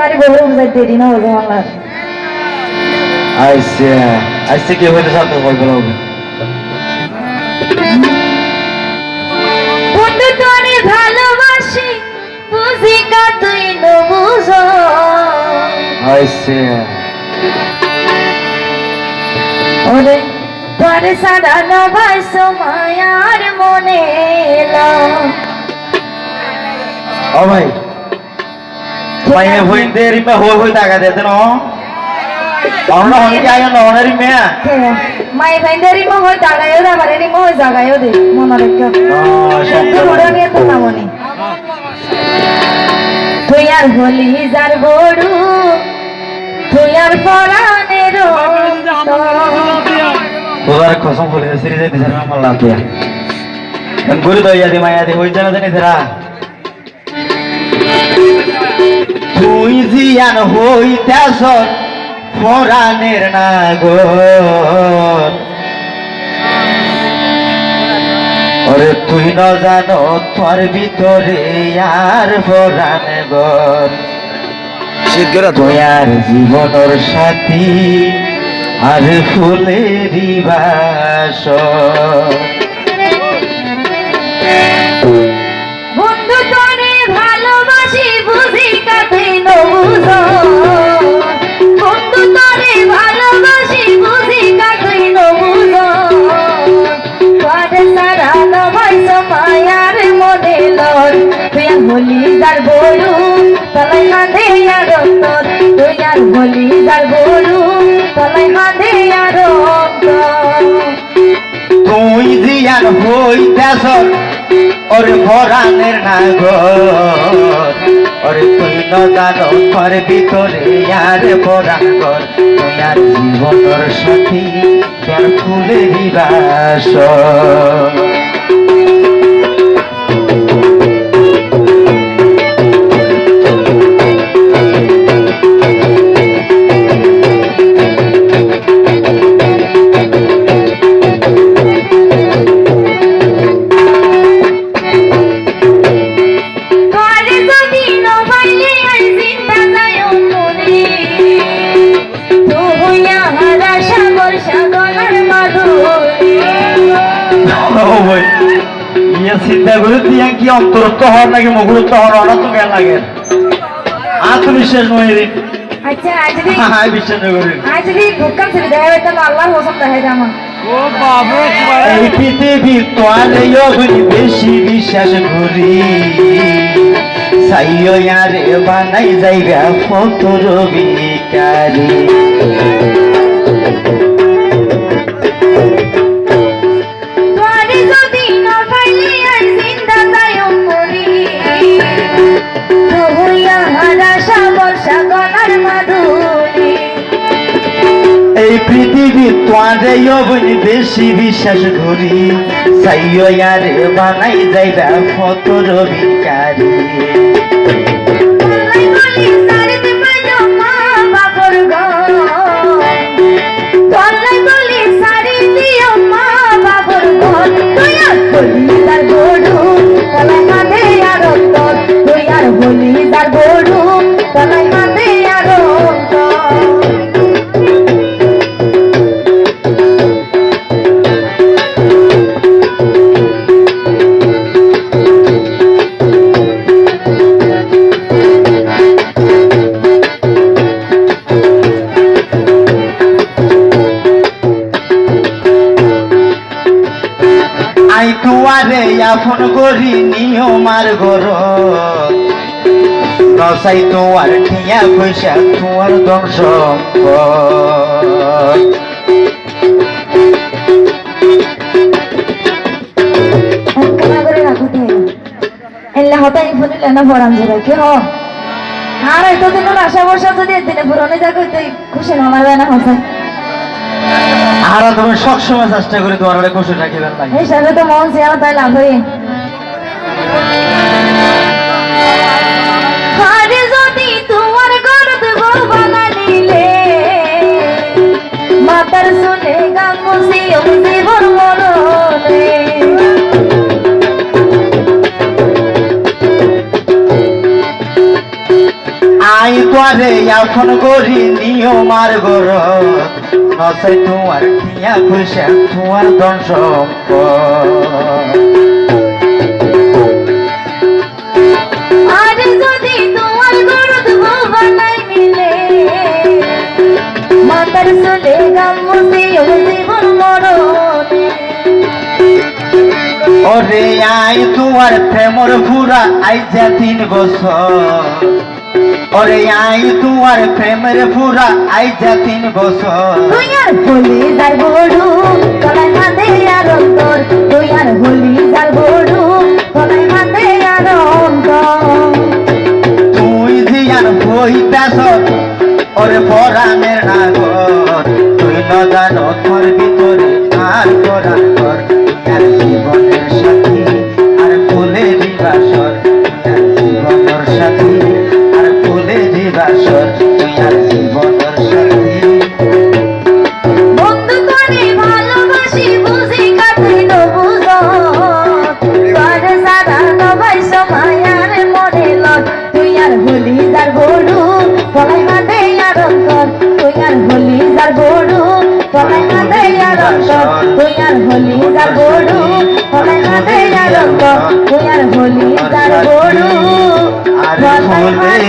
মারি বহু যাইতে না আমার। আচ্ছা আচ্ছা কি হইতে সাথে বলব হবে? বন্ধু তোরে ভালোবাসি বুঝি কা তুই নবুঝ ওরে তোরে সারা নবাই সময়ার মনে ও ভাই হই হই টাকা দিতে ন অন্য হনকে আয় ন অনারি মেয়া মাই ভাইন্দারি মো হই জাগায়ও দা বারে মো হই জাগায়ও দে মনে রেখো। সত্য বড় নিয়ে তো নামনি তুই আর হলি যার বড়ু তুই আর পরানের তোদার কসম বলে সিরি যাইতে জানা মাল্লা তুই গুরু দইয়া দি মায়া দি হই জানা জানি তেরা তুই জিয়ান হইতাছ ফরানের নাগর। ওরে তুই ন জানো তোর ভিতরে আর ফরান গর। তুই আর জীবনের সাথী আর ফুলেরই বাস যার বড়ু তলাই কাঁধে আর অন্তর হলি যার বড়ু তলাই কাঁধে আর তুই জিয়ান হইতাছ, ওরে ফরানের নাগর। ওরে তুই ন জানো তোর ভিতরে আর ফরান গর তুই আর জীবনের সাথী তোর ফুলেরই বাস ইয়ে চিন্তা করে দিয়া কি অন্তরত্ব হওয়ার নাকি মুখরত্ব হওয়ার? অনা তো জ্ঞান লাগে। আত্মবিশ্বাস নয় রে আচ্ছা আজ যদি হ্যাঁ বিশ্বাস করি আজ যদি ভুকাম ছেড়ে দেয় হয়তো আল্লাহর হোসম দেখা যায় আমার এই পৃথিবীর তোয়ালেও হই বেশি বিশ্বাস করি সাইও বানাই যাইবা ফতর বিকারি এই পৃথিবী তোয়ালেও হই বেশি বিশ্বাস করি। সাইয়ারে ইয়ারে বানাই যাইবা ফতর বিকারি আই তুয়ারে আপন করি নিয়মার ঘর। নসাই তোমার ঠিয়া পয়সা তোমার ধ্বংস হতাই ফুনিলে না ভরাম জোরে কি হ? আর এত দিন আশা বর্ষা যদি দিনে পুরনে যা কইতে খুশি না, আমার না হসাই আর তুমি সবসময় চেষ্টা করি তোমার খুশি রাখিবেন নাই এই সাথে তো মন চেয়ার তাই লাভ হয়ে মাতার শুনে গান মুসিয়ম জীবন মরণে আই তোরে এখন করি নিয়মার গর নসাই তোমার কিয়া খুশা তোমার ধন সম্পদ। ওরে আই তোমার প্রেমর ফুরা আই যা তিন বছর। ওরে আই তোমার প্রেমের ফুরা আই যা তিন বছর। তুই আর হলি যার গরু তলায় মাঝে আর অন্তর। তুই আর হলি যার গরু তলায় মাঝে আর অন্তর। তুই দিয়ান হইতাস ওরে পরাণের অন্তর তুই আর হলি যার গরু তলায় মাঝে আর অন্তর তুই আর হলি যার গরু। আর তলায় ফুলে